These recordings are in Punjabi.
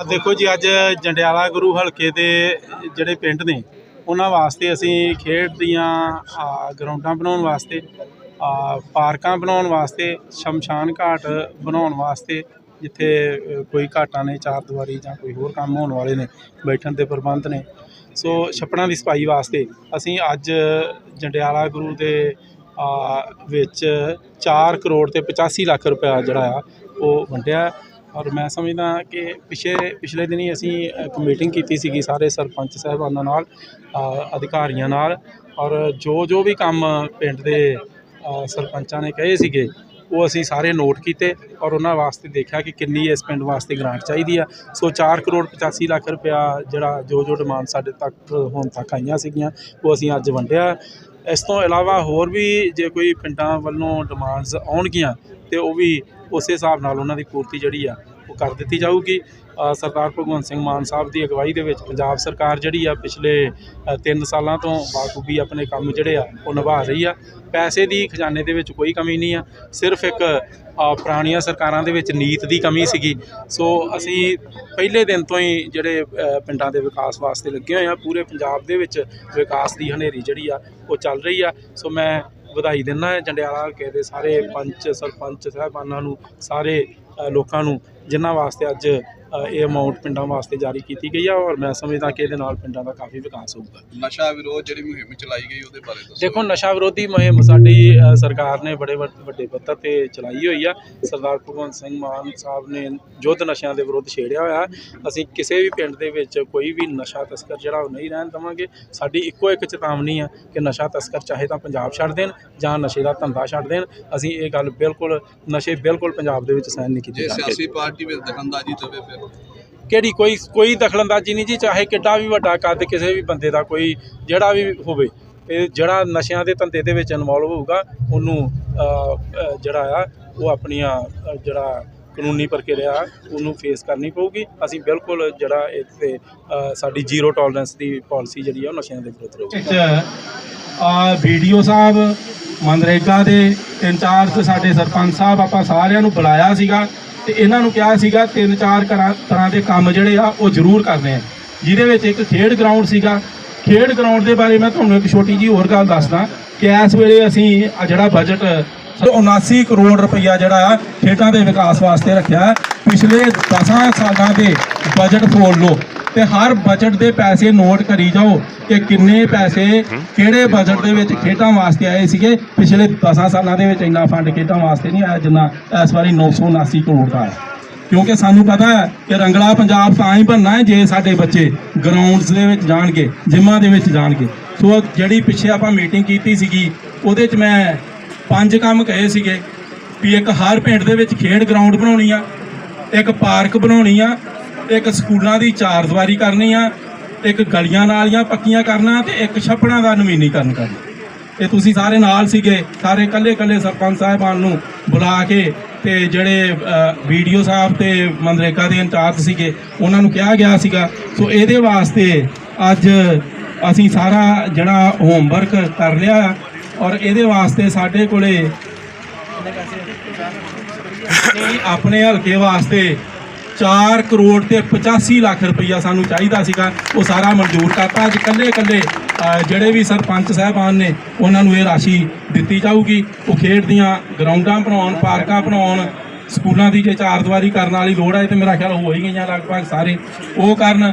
ਆ ਦੇਖੋ ਜੀ, ਅੱਜ ਜੰਡਿਆਲਾ ਗੁਰੂ ਹਲਕੇ ਦੇ ਜਿਹੜੇ ਪਿੰਡ ਨੇ, ਉਹਨਾਂ ਵਾਸਤੇ ਅਸੀਂ ਖੇਡ ਦੀਆਂ ਗਰਾਊਂਡਾਂ ਬਣਾਉਣ ਵਾਸਤੇ ਪਾਰਕਾਂ ਬਣਾਉਣ ਵਾਸਤੇ, ਸ਼ਮਸ਼ਾਨ ਘਾਟ ਬਣਾਉਣ ਵਾਸਤੇ ਜਿੱਥੇ ਕੋਈ ਘਾਟਾਂ ਨੇ, ਚਾਰ ਦੀਵਾਰੀ ਜਾਂ ਕੋਈ ਹੋਰ ਕੰਮ ਹੋਣ ਵਾਲੇ ਨੇ, ਬੈਠਣ ਦੇ ਪ੍ਰਬੰਧ ਨੇ। ਸੋ ਛੱਪੜਾਂ ਦੀ ਸਫ਼ਾਈ ਵਾਸਤੇ ਅਸੀਂ ਅੱਜ ਜੰਡਿਆਲਾ ਗੁਰੂ ਦੇ ਵਿੱਚ 4 ਕਰੋੜ ਤੇ 85 ਲੱਖ ਰੁਪਇਆ ਜਿਹੜਾ ਆ, ਉਹ ਵੰਡਿਆ। ਔਰ ਮੈਂ ਸਮਝਦਾ ਕਿ ਪਿਛੇ, ਪਿਛਲੇ ਦਿਨੀ ਅਸੀਂ ਇੱਕ ਮੀਟਿੰਗ ਕੀਤੀ ਸੀਗੀ ਸਾਰੇ ਸਰਪੰਚ ਸਾਹਿਬਾਨਾਂ ਨਾਲ ਅਧਿਕਾਰੀਆਂ ਨਾਲ ਔਰ ਜੋ ਜੋ ਵੀ ਕੰਮ ਪਿੰਡ ਦੇ ਸਰਪੰਚਾਂ ਨੇ ਕਹੇ ਸੀਗੇ, ਉਹ ਅਸੀਂ ਸਾਰੇ ਨੋਟ ਕੀਤੇ ਔਰ ਉਹਨਾਂ ਵਾਸਤੇ ਦੇਖਿਆ ਕਿ ਕਿੰਨੀ ਇਸ ਪਿੰਡ ਵਾਸਤੇ ਗ੍ਰਾਂਟ ਚਾਹੀਦੀ ਆ। ਸੋ 4 ਕਰੋੜ 85 ਲੱਖ ਰੁਪਇਆ ਜਿਹੜਾ ਜੋ ਜੋ ਡਿਮਾਂਡ ਸਾਡੇ ਤੱਕ, ਹੁਣ ਤੱਕ ਆਈਆਂ ਸੀਗੀਆਂ, ਉਹ ਅਸੀਂ ਅੱਜ ਵੰਡਿਆ। ਇਸ ਤੋਂ ਇਲਾਵਾ ਹੋਰ ਵੀ ਜੇ ਕੋਈ ਪਿੰਡਾਂ ਵੱਲੋਂ ਡਿਮਾਂਡਸ ਆਉਣਗੀਆਂ ਤੇ ਉਹ ਵੀ ਉਸੇ ਹਿਸਾਬ ਨਾਲ ਉਹਨਾਂ ਦੀ ਪੂਰਤੀ ਜਿਹੜੀ ਆ, ਉਹ ਕਰ ਦਿੱਤੀ ਜਾਊਗੀ। ਸਰਦਾਰ ਭਗਵੰਤ ਸਿੰਘ ਮਾਨ ਸਾਹਿਬ ਦੀ ਅਗਵਾਈ ਦੇ ਵਿੱਚ ਪੰਜਾਬ ਸਰਕਾਰ ਜਿਹੜੀ ਆ, ਪਿਛਲੇ 3 ਸਾਲਾਂ ਤੋਂ ਬਾਖੂਬੀ ਆਪਣੇ ਕੰਮ ਜਿਹੜੇ ਆ, ਉਹ ਨਿਭਾ ਰਹੀ ਆ। ਪੈਸੇ ਦੀ ਖਜ਼ਾਨੇ ਦੇ ਵਿੱਚ ਕੋਈ ਕਮੀ ਨਹੀਂ ਆ। ਸਿਰਫ ਇੱਕ ਪੁਰਾਣੀਆਂ ਸਰਕਾਰਾਂ ਦੇ ਵਿੱਚ ਨੀਤ ਦੀ ਕਮੀ ਸੀਗੀ। ਸੋ ਅਸੀਂ ਪਹਿਲੇ ਦਿਨ ਤੋਂ ਹੀ ਜਿਹੜੇ ਪਿੰਡਾਂ ਦੇ ਵਿਕਾਸ ਵਾਸਤੇ ਲੱਗੇ ਹੋਏ ਆ, ਪੂਰੇ ਪੰਜਾਬ ਦੇ ਵਿੱਚ ਵਿਕਾਸ ਦੀ ਹਨੇਰੀ ਜਿਹੜੀ ਆ, ਉਹ ਚੱਲ ਰਹੀ ਆ। ਸੋ ਮੈਂ ਵਧਾਈ ਦਿੰਦਾ ਹਾਂ ਜੰਡਿਆਲਾ ਹਲਕੇ ਦੇ ਸਾਰੇ ਪੰਚ, ਸਰਪੰਚ, ਸਾਹਿਬਾਨਾਂ ਨੂੰ, ਸਾਰੇ ਲੋਕਾਂ ਨੂੰ ਜਿਨ੍ਹਾਂ ਵਾਸਤੇ ਅੱਜ ਇਹ ਅਮਾਉਂਟ ਪਿੰਡਾਂ ਵਾਸਤੇ ਜਾਰੀ ਕੀਤੀ ਗਈ ਆ ਔਰ ਮੈਂ ਸਮਝਦਾ ਕਿ ਇਹਦੇ ਨਾਲ ਪਿੰਡਾਂ ਦਾ ਕਾਫੀ ਵਿਕਾਸ ਹੋਊਗਾ। ਨਸ਼ਾ ਵਿਰੋਧ ਜਿਹੜੀ ਮੁਹਿੰਮ ਚਲਾਈ ਗਈ ਉਹਦੇ ਬਾਰੇ ਦੱਸੋ। ਦੇਖੋ ਨਸ਼ਾ ਵਿਰੋਧੀ ਮੁਹਿੰਮ ਸਾਡੀ ਸਰਕਾਰ ਨੇ ਬੜੇ ਵੱਡ- ਪੱਧਰ ਤੇ ਚਲਾਈ ਹੋਈ ਆ। ਸਰਦਾਰ ਭਗਵੰਤ ਸਿੰਘ ਮਾਨ ਸਾਹਿਬ ਨੇ ਯੁੱਧ ਨਸ਼ਿਆਂ ਦੇ ਵਿਰੁੱਧ ਛੇੜਿਆ ਹੋਇਆ। ਅਸੀਂ ਕਿਸੇ ਵੀ ਪਿੰਡ ਦੇ ਵਿੱਚ ਕੋਈ ਵੀ ਨਸ਼ਾ ਤਸਕਰ ਜਿਹੜਾ ਉਹ ਨਹੀਂ ਰਹਿਣ ਦੇਵਾਂਗੇ। ਸਾਡੀ ਇੱਕੋ ਇੱਕ ਚੇਤਾਵਨੀ ਆ ਕਿ ਨਸ਼ਾ ਤਸਕਰ ਚਾਹੇ ਤਾਂ ਪੰਜਾਬ ਛੱਡ ਦੇਣ ਜਾਂ ਨਸ਼ੇ ਦਾ ਧੰਦਾ ਛੱਡ ਦੇਣ। ਅਸੀਂ ਇਹ ਗੱਲ ਬਿਲਕੁਲ ਨਸ਼ੇ ਬਿਲਕੁਲ ਪੰਜਾਬ ਦੇ ਵਿੱਚ ਸਹਿਣ ਨਹੀਂ ਕੀਤੇ ਜੇ ਸਿਆਸੀ ਪਾਰਟੀ ਵਿੱਚ ਦਖਲਅੰਦਾਜ਼ੀ ਦੇਵੇ ਫਿਰ? ਕਿਹੜੀ ਕੋਈ ਕੋਈ ਦਖਲਅੰਦਾਜ਼ੀ ਨਹੀਂ ਜੀ, ਚਾਹੇ ਕਿੱਡਾ ਵੀ ਵੱਡਾ ਕੱਦ ਕਿਸੇ ਵੀ ਬੰਦੇ ਦਾ ਕੋਈ, ਜਿਹੜਾ ਵੀ ਹੋਵੇ ਇਹ ਜਿਹੜਾ ਨਸ਼ਿਆਂ ਦੇ ਧੰਦੇ ਦੇ ਵਿੱਚ ਇਨਵੋਲਵ ਹੋਊਗਾ, ਉਹਨੂੰ ਜਿਹੜਾ ਆ, ਉਹ ਆਪਣੀਆਂ ਜਿਹੜਾ ਕਾਨੂੰਨੀ ਪ੍ਰਕਿਰਿਆ, ਉਹਨੂੰ ਫੇਸ ਕਰਨੀ ਪਊਗੀ। ਅਸੀਂ ਬਿਲਕੁਲ ਜਿਹੜਾ ਇੱਥੇ ਸਾਡੀ ਜ਼ੀਰੋ ਟੋਲਰੈਂਸ ਦੀ ਪਾਲਿਸੀ ਜਿਹੜੀ ਆ, ਉਹ ਨਸ਼ਿਆਂ ਦੇ ਵਿਰੁੱਧ ਰਹੂਗੀ। ਵਿੱਚ ਆ ਵੀਡੀਓ ਸਾਹਿਬ, ਮਨਰੇਗਾ ਦੇ ਇੰਚਾਰਜ ਸਾਡੇ ਸਰਪੰਚ ਸਾਹਿਬ, ਆਪਾਂ ਸਾਰਿਆਂ ਨੂੰ ਬੁਲਾਇਆ ਸੀਗਾ। ਤੇ ਇਹਨਾਂ ਨੂੰ ਕਿਹਾ ਸੀਗਾ ਤਿੰਨ ਚਾਰ ਕਰਾ- ਤਰ੍ਹਾਂ ਦੇ ਕੰਮ ਜਿਹੜੇ ਆ, ਉਹ ਜ਼ਰੂਰ ਕਰਨੇ ਆ। ਜਿਹਦੇ ਵਿੱਚ ਇੱਕ ਖੇਡ ਗਰਾਊਂਡ ਸੀਗਾ। ਖੇਡ ਗਰਾਊਂਡ ਦੇ ਬਾਰੇ ਮੈਂ ਤੁਹਾਨੂੰ ਇੱਕ ਛੋਟੀ ਜੀ ਹੋਰ ਗੱਲ ਦੱਸਦਾ ਕਿ ਇਸ ਵੇਲੇ ਅਸੀਂ ਆ ਜਿਹੜਾ ਬਜਟ 79 ਕਰੋੜ ਰੁਪਈਆ ਜਿਹੜਾ ਆ, ਖੇਡਾਂ ਦੇ ਵਿਕਾਸ ਵਾਸਤੇ ਰੱਖਿਆ। ਪਿਛਲੇ 10 ਸਾਲਾਂ ਦੇ ਬਜਟ ਫੋਲੋ ਤੇ ਹਰ ਬਜਟ ਦੇ ਪੈਸੇ ਨੋਟ ਕਰੀ ਜਾਓ ਕਿ ਕਿੰਨੇ ਪੈਸੇ ਕਿਹੜੇ ਬਜਟ ਦੇ ਵਿੱਚ ਖੇਡਾਂ ਵਾਸਤੇ ਆਏ ਸੀਗੇ। ਪਿਛਲੇ 10 ਸਾਲਾਂ ਦੇ ਵਿੱਚ ਇੰਨਾ ਫੰਡ ਖੇਡਾਂ ਵਾਸਤੇ ਨਹੀਂ ਆਇਆ ਜਿੰਨਾ ਇਸ ਵਾਰੀ 979 ਕਰੋੜ ਦਾ ਹੈ ਕਿਉਂਕਿ ਸਾਨੂੰ ਪਤਾ ਹੈ ਕਿ ਰੰਗਲਾ ਪੰਜਾਬ ਤਾਂ ਹੀ ਬਣਨਾ ਹੈ ਜੇ ਸਾਡੇ ਬੱਚੇ ਗਰਾਊਂਡਸ ਦੇ ਵਿੱਚ ਜਾਣਗੇ, ਜਿਮਾਂ ਦੇ ਵਿੱਚ ਜਾਣਗੇ। ਸੋ ਜਿਹੜੀ ਪਿੱਛੇ ਆਪਾਂ ਮੀਟਿੰਗ ਕੀਤੀ ਸੀਗੀ, ਉਹਦੇ 'ਚ ਮੈਂ ਪੰਜ ਕੰਮ ਕਹੇ ਸੀਗੇ ਵੀ ਇੱਕ ਹਰ ਪਿੰਡ ਦੇ ਵਿੱਚ ਖੇਡ ਗਰਾਊਂਡ ਬਣਾਉਣੀ ਆ, ਇੱਕ ਪਾਰਕ ਬਣਾਉਣੀ ਆ ਇੱਕ ਸਕੂਲਾਂ ਦੀ ਚਾਰ ਦੀਵਾਰੀ ਕਰਨੀ ਆ ਇੱਕ ਗਲੀਆਂ ਨਾਲੀਆਂ ਪੱਕੀਆਂ ਕਰਨਾ ਤੇ ਇੱਕ ਛੱਪੜਾਂ ਦਾ ਨਵੀਨੀਕਰਨ ਕਰਨਾ। ਤੇ ਤੁਸੀਂ ਸਾਰੇ ਨਾਲ ਸੀਗੇ ਸਾਰੇ ਕੱਲੇ ਕੱਲੇ ਸਰਪੰਚ ਸਾਹਿਬਾਨ ਨੂੰ ਬੁਲਾ ਕੇ ਤੇ ਜਿਹੜੇ ਵੀਡੀਓ ਸਾਹਿਬ ਤੇ ਮਨਰੇਗਾ ਦੇ ਇੰਚਾਰਜ ਸੀਗੇ ਉਹਨਾਂ ਨੂੰ ਕਿਹਾ ਗਿਆ ਸੀਗਾ। ਸੋ ਇਹਦੇ ਵਾਸਤੇ ਅੱਜ ਅਸੀਂ ਸਾਰਾ ਜਿਹੜਾ ਹੋਮਵਰਕ ਕਰ ਲਿਆ ਔਰ ਇਹਦੇ ਵਾਸਤੇ ਸਾਡੇ ਕੋਲੇ ਆਪਣੇ ਹਲਕੇ ਵਾਸਤੇ 4 ਕਰੋੜ ਤੇ 85 ਲੱਖ ਰੁਪਈਆ ਸਾਨੂੰ ਚਾਹੀਦਾ ਸੀਗਾ। ਉਹ ਸਾਰਾ ਮਨਜ਼ੂਰ ਕਰਤਾ। ਅੱਜ ਕੱਲੇ ਕੱਲੇ ਜਿਹੜੇ ਵੀ ਸਰਪੰਚ ਸਾਹਿਬਾਨ ਨੇ, ਉਹਨਾਂ ਨੂੰ ਇਹ ਰਾਸ਼ੀ ਦਿੱਤੀ ਜਾਊਗੀ। ਉਹ ਖੇਡ ਦੀਆਂ ਗਰਾਊਂਡਾਂ ਬਣਾਉਣ, ਪਾਰਕਾਂ ਬਣਾਉਣ, ਸਕੂਲਾਂ ਦੀ ਜੇ ਚਾਰ ਦੀਵਾਰੀ ਕਰਨ ਵਾਲੀ ਲੋੜ ਹੈ ਤੇ ਮੇਰਾ ਖਿਆਲ ਹੋ ਹੀ ਗਈਆਂ ਲਗਭਗ ਸਾਰੇ। ਉਹ ਕਰਨ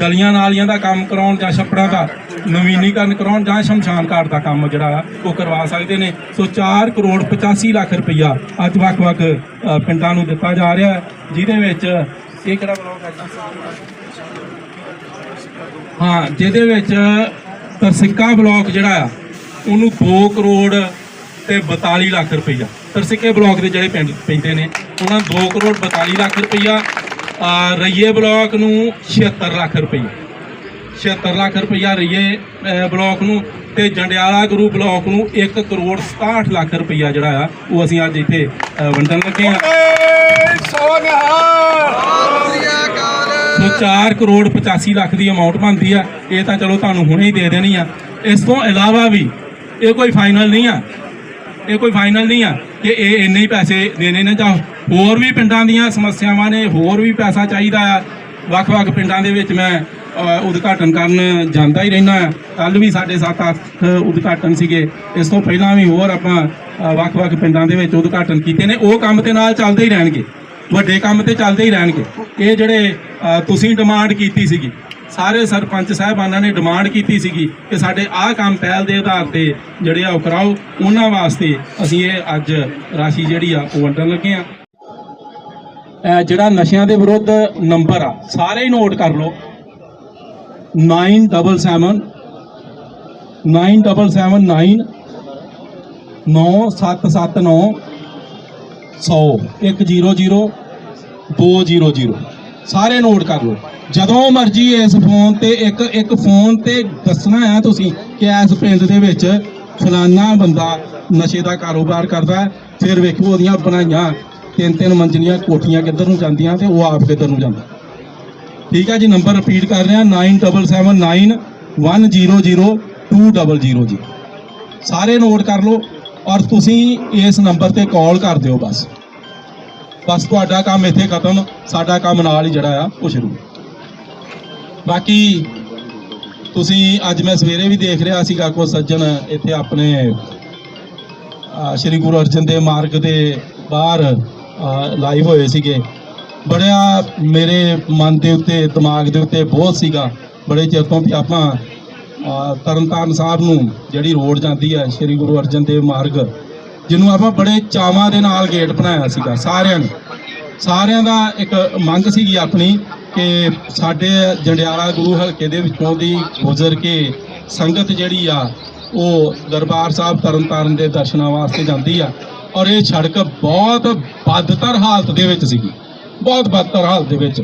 ਗਲੀਆਂ ਨਾਲੀਆਂ ਦਾ ਕੰਮ ਕਰਾਉਣ ਜਾਂ ਛੱਪੜਾਂ ਦਾ ਨਵੀਨੀਕਰਨ ਕਰਾਉਣ ਜਾਂ ਸ਼ਮਸ਼ਾਨ ਘਾਟ ਦਾ ਕੰਮ ਜਿਹੜਾ ਆ, ਉਹ ਕਰਵਾ ਸਕਦੇ ਨੇ। ਸੋ 4 ਕਰੋੜ 85 ਲੱਖ ਰੁਪਈਆ ਅੱਜ ਵੱਖ-ਵੱਖ ਪਿੰਡਾਂ ਨੂੰ ਦਿੱਤਾ ਜਾ ਰਿਹਾ ਹੈ, ਜਿਹਦੇ ਵਿੱਚ ਇਹ ਕਿਹੜਾ ਬਲੌਕ ਹੈ ਹਾਂ, ਜਿਹਦੇ ਵਿੱਚ ਤਰਸਿੱਕਾ ਬਲਾਕ ਜਿਹੜਾ ਆ, ਉਹਨੂੰ 2 ਕਰੋੜ ਤੇ 42 ਲੱਖ ਰੁਪਈਆ। ਤਰਸਿੱਕੇ ਬਲਾਕ ਦੇ ਜਿਹੜੇ ਪਿੰਡ ਪੈਂਦੇ ਨੇ, ਉਹਨਾਂ ਨੂੰ 2 ਕਰੋੜ 42 ਲੱਖ ਰੁਪਈਆ ਰਈਏ ਬਲਾਕ ਨੂੰ 76 ਲੱਖ ਰੁਪਈਆ 76 ਲੱਖ ਰੁਪਈਆ ਰਈਏ ਬਲਾਕ ਨੂੰ ਤੇ ਜੰਡਿਆਲਾ ਗੁਰੂ ਬਲਾਕ ਨੂੰ 1 ਕਰੋੜ 67 ਲੱਖ ਰੁਪਈਆ ਜਿਹੜਾ ਆ ਉਹ ਅਸੀਂ ਅੱਜ ਇੱਥੇ ਵੰਡਣ ਲੱਗੇ ਆ ਸੋ 4 ਕਰੋੜ 85 ਲੱਖ ਦੀ ਅਮਾਉਂਟ ਬਣਦੀ ਆ ਇਹ ਤਾਂ ਚਲੋ ਤੁਹਾਨੂੰ ਹੁਣੇ ਹੀ ਦੇ ਦੇਣੀ ਆ। ਇਸ ਤੋਂ ਇਲਾਵਾ ਵੀ ਇਹ ਕੋਈ ਫਾਈਨਲ ਨਹੀਂ ਆ। ਇਹ ਕੋਈ ਫਾਈਨਲ ਨਹੀਂ ਆ ਕਿ ਇਹ ਇੰਨੇ ਹੀ ਪੈਸੇ ਦੇਣੇ ਨੇ ਜਾਂ ਹੋਰ ਵੀ ਪਿੰਡਾਂ ਦੀਆਂ ਸਮੱਸਿਆਵਾਂ ਨੇ, ਹੋਰ ਵੀ ਪੈਸਾ ਚਾਹੀਦਾ ਆ। ਵੱਖ-ਵੱਖ ਪਿੰਡਾਂ ਦੇ ਵਿੱਚ ਮੈਂ ਉਦਘਾਟਨ ਕਰਨ ਜਾਂਦਾ ਹੀ ਰਹਿਣਾ ਕੱਲ ਵੀ ਸਾਡੇ 7-8 ਉਦਘਾਟਨ ਸੀਗੇ। ਇਸ ਤੋਂ ਪਹਿਲਾਂ ਵੀ ਹੋਰ ਆਪਾਂ ਵੱਖ-ਵੱਖ ਪਿੰਡਾਂ ਦੇ ਵਿੱਚ ਉਦਘਾਟਨ ਕੀਤੇ ਨੇ। ਉਹ ਕੰਮ ਤੇ ਨਾਲ ਚੱਲਦੇ ਹੀ ਰਹਿਣਗੇ। ਵੱਡੇ ਕੰਮ ਤੇ ਚੱਲਦੇ ਹੀ ਰਹਿਣਗੇ। ਇਹ ਜਿਹੜੇ ਤੁਸੀਂ ਡਿਮਾਂਡ ਕੀਤੀ ਸੀਗੀ ਸਾਰੇ ਸਰਪੰਚ ਸਾਹਿਬਾਨਾਂ ਨੇ ਡਿਮਾਂਡ ਕੀਤੀ ਸੀਗੀ ਕਿ ਸਾਡੇ ਆਹ ਕੰਮ ਪਹਿਲ ਦੇ ਆਧਾਰ ਤੇ ਜਿਹੜੇ ਆ ਉਹ ਕਰਾਓ। ਉਹਨਾਂ ਵਾਸਤੇ ਅਸੀਂ ਇਹ ਅੱਜ ਰਾਸ਼ੀ ਜਿਹੜੀ ਆ ਉਹ ਵੰਡਣ ਲੱਗੇ ਆ। ਜਿਹੜਾ ਨਸ਼ਿਆਂ ਦੇ ਵਿਰੁੱਧ ਨੰਬਰ ਆ, ਸਾਰੇ ਹੀ ਨੋਟ ਕਰ ਲਓ। 977 9779 9779 100 100 200 ਸਾਰੇ ਨੋਟ ਕਰ ਲਓ। ਜਦੋਂ ਮਰਜ਼ੀ ਇਸ ਫੋਨ ਤੇ ਇੱਕ ਇੱਕ ਫੋਨ ਤੇ ਦੱਸਣਾ ਹੈ ਤੁਸੀਂ ਕਿ ਇਸ ਪਿੰਡ ਦੇ ਵਿੱਚ ਫਲਾਨਾ ਬੰਦਾ ਨਸ਼ੇ ਦਾ ਕਾਰੋਬਾਰ ਕਰਦਾ ਫਿਰ ਵੇਖੋ ਉਹਦੀਆਂ ਬਣਾਈਆਂ ਤਿੰਨ ਤਿੰਨ ਮੰਜ਼ਲੀਆਂ ਕੋਠੀਆਂ ਕਿੱਧਰ ਨੂੰ ਜਾਂਦੀਆਂ ਤੇ ਉਹ ਆਪ ਕਿੱਧਰ ਨੂੰ ਜਾਂਦਾ। ਠੀਕ ਹੈ ਜੀ, ਨੰਬਰ ਰਿਪੀਟ ਕਰ ਰਿਹਾ 9779 100200 ਜੀ। ਸਾਰੇ ਨੋਟ ਕਰ ਲਓ ਔਰ ਤੁਸੀਂ ਇਸ ਨੰਬਰ ਤੇ ਕਾਲ ਕਰ ਦਿਓ ਬਸ। ਬਸ ਤੁਹਾਡਾ ਕੰਮ ਇੱਥੇ ਖਤਮ, ਸਾਡਾ ਕੰਮ ਨਾਲ ਹੀ ਜਿਹੜਾ ਆ, ਉਹ ਸ਼ੁਰੂ। ਬਾਕੀ ਤੁਸੀਂ ਅੱਜ ਮੈਂ ਸਵੇਰੇ ਵੀ ਦੇਖ ਰਿਹਾ ਸੀਗਾ ਕੋ ਸੱਜਣ ਇੱਥੇ ਆਪਣੇ ਸ਼੍ਰੀ ਗੁਰੂ ਅਰਜਨ ਦੇਵ ਮਾਰਗ ਦੇ ਬਾਹਰ ਲਾਈਵ ਹੋਏ ਸੀਗੇ। ਬੜਿਆ ਮੇਰੇ ਮਨ ਦੇ ਉੱਤੇ, ਦਿਮਾਗ ਦੇ ਉੱਤੇ ਬਹੁਤ ਸੀਗਾ। ਬੜੇ ਚਿਰ ਤੋਂ ਵੀ ਆਪਾਂ ਤਰਨਤਾਰਨ ਸਾਹਿਬ ਨੂੰ ਜਿਹੜੀ ਰੋਡ ਜਾਂਦੀ ਹੈ, ਸ਼੍ਰੀ ਗੁਰੂ ਅਰਜਨ ਦੇਵ ਮਾਰਗ, ਜਿਹਨੂੰ ਆਪਾਂ ਬੜੇ ਚਾਵਾਂ ਦੇ ਨਾਲ ਗੇਟ ਬਣਾਇਆ ਸੀਗਾ ਸਾਰਿਆਂ ਨੇ। ਸਾਰਿਆਂ ਦਾ ਇੱਕ ਮੰਗ ਸੀਗੀ ਆਪਣੀ ਕਿ ਸਾਡੇ ਜੰਡਿਆਲਾ ਗੁਰੂ ਹਲਕੇ ਦੇ ਵਿੱਚੋਂ ਦੀ ਗੁਜ਼ਰ ਕੇ ਸੰਗਤ ਜਿਹੜੀ ਆ, ਉਹ ਦਰਬਾਰ ਸਾਹਿਬ ਤਰਨਤਾਰਨ ਦੇ ਦਰਸ਼ਨਾਂ ਵਾਸਤੇ ਜਾਂਦੀ ਆ ਔਰ ਇਹ ਸੜਕ ਬਹੁਤ ਬਦਤਰ ਹਾਲਤ ਦੇ ਵਿੱਚ ਸੀਗੀ, ਬਹੁਤ ਬਦਤਰ ਹਾਲਤ ਦੇ ਵਿੱਚ।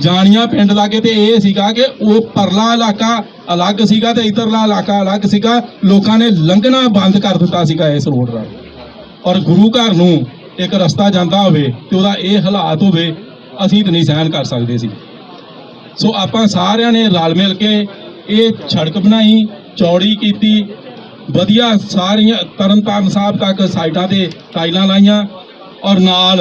ਜਾਣੀਆਂ ਪਿੰਡ ਲਾਗੇ ਤੇ ਇਹ ਸੀਗਾ ਕਿ ਉਹ ਪਰਲਾ ਇਲਾਕਾ ਅਲੱਗ ਸੀਗਾ ਤੇ ਇਧਰਲਾ ਇਲਾਕਾ ਅਲੱਗ ਸੀਗਾ, ਲੋਕਾਂ ਨੇ ਲੰਘਣਾ ਬੰਦ ਕਰ ਦਿੱਤਾ ਸੀਗਾ ਇਸ ਰੋਡ ਰਾਹੀਂ। ਔਰ ਗੁਰੂ ਘਰ ਨੂੰ ਇੱਕ ਰਸਤਾ ਜਾਂਦਾ ਹੋਵੇ ਤੇ ਉਹਦਾ ਇਹ ਹਾਲਾਤ ਹੋਵੇ ਅਸੀਂ ਤਾਂ ਨਹੀਂ ਸਹਿਣ ਕਰ ਸਕਦੇ ਸੀ। ਸੋ ਆਪਾਂ ਸਾਰਿਆਂ ਨੇ ਰਲ ਮਿਲ ਕੇ ਇਹ ਸੜਕ ਬਣਾਈ, ਚੌੜੀ ਕੀਤੀ, ਵਧੀਆ ਸਾਰੀਆਂ ਤਰਨਤਾਰਨ ਸਾਹਿਬ ਤੱਕ ਸਾਈਡਾਂ ਤੇ ਟਾਈਲਾਂ ਲਾਈਆਂ ਔਰ ਨਾਲ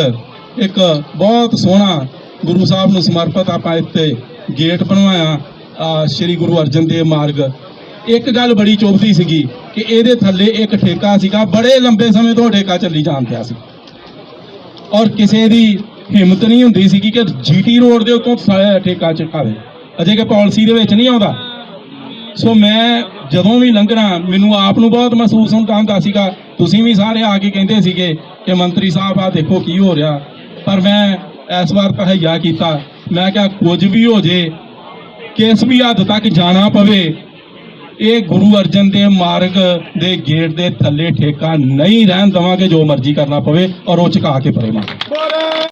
ਇੱਕ ਬਹੁਤ ਸੋਹਣਾ ਗੁਰੂ ਸਾਹਿਬ ਨੂੰ ਸਮਰਪਿਤ ਆਪਾਂ ਇੱਥੇ ਗੇਟ ਬਣਵਾਇਆ ਸ਼੍ਰੀ ਗੁਰੂ ਅਰਜਨ ਦੇਵ ਮਾਰਗ। ਇੱਕ ਗੱਲ ਬੜੀ ਚੁਭਦੀ ਸੀਗੀ ਕਿ ਇਹਦੇ ਥੱਲੇ ਇੱਕ ਠੇਕਾ ਸੀਗਾ, ਬੜੇ ਲੰਬੇ ਸਮੇਂ ਤੋਂ ਠੇਕਾ ਚੱਲੀ ਜਾਣ ਪਿਆ ਸੀ। ਔਰ ਕਿਸੇ ਦੀ ਹਿੰਮਤ ਨਹੀਂ ਹੁੰਦੀ ਸੀਗੀ ਕਿ ਜੀਟੀ ਰੋਡ ਦੇ ਉੱਤੋਂ ਸ- ਠੇਕਾ ਚੁਕਾਵੇ ਅਜੇ ਕਿ ਪਾਲਿਸੀ ਦੇ ਵਿੱਚ ਨਹੀਂ ਆਉਂਦਾ। ਸੋ ਮੈਂ ਜਦੋਂ ਵੀ ਲੰਘਣਾ, ਮੈਨੂੰ ਆਪ ਨੂੰ ਬਹੁਤ ਮਹਿਸੂਸ ਹੁੰਦਾ ਹੁੰਦਾ ਸੀਗਾ। ਤੁਸੀਂ ਵੀ ਸਾਰੇ ਆ ਕੇ ਕਹਿੰਦੇ ਸੀਗੇ ਕਿ ਮੰਤਰੀ ਸਾਹਿਬ ਆ ਦੇਖੋ ਕੀ ਹੋ ਰਿਹਾ। ਪਰ ਮੈਂ ਇਸ ਵਾਰ ਤਹਈਆ ਕੀਤਾ। ਮੈਂ ਕਿਹਾ ਕੁਝ ਵੀ ਹੋ ਜੇ, ਕਿਸ ਵੀ ਹੱਦ ਤੱਕ ਜਾਣਾ ਪਵੇ, ਇਹ ਗੁਰੂ ਅਰਜਨ ਦੇਵ ਮਾਰਗ ਦੇ ਗੇਟ ਦੇ ਥੱਲੇ ਠੇਕਾ ਨਹੀਂ ਰਹਿਣ ਦਵਾਂਗੇ, ਜੋ ਮਰਜ਼ੀ ਕਰਨਾ ਪਵੇ, ਔਰ ਉਹ ਚੁਕਾ ਕੇ ਪਰੇਵਾਂਗੇ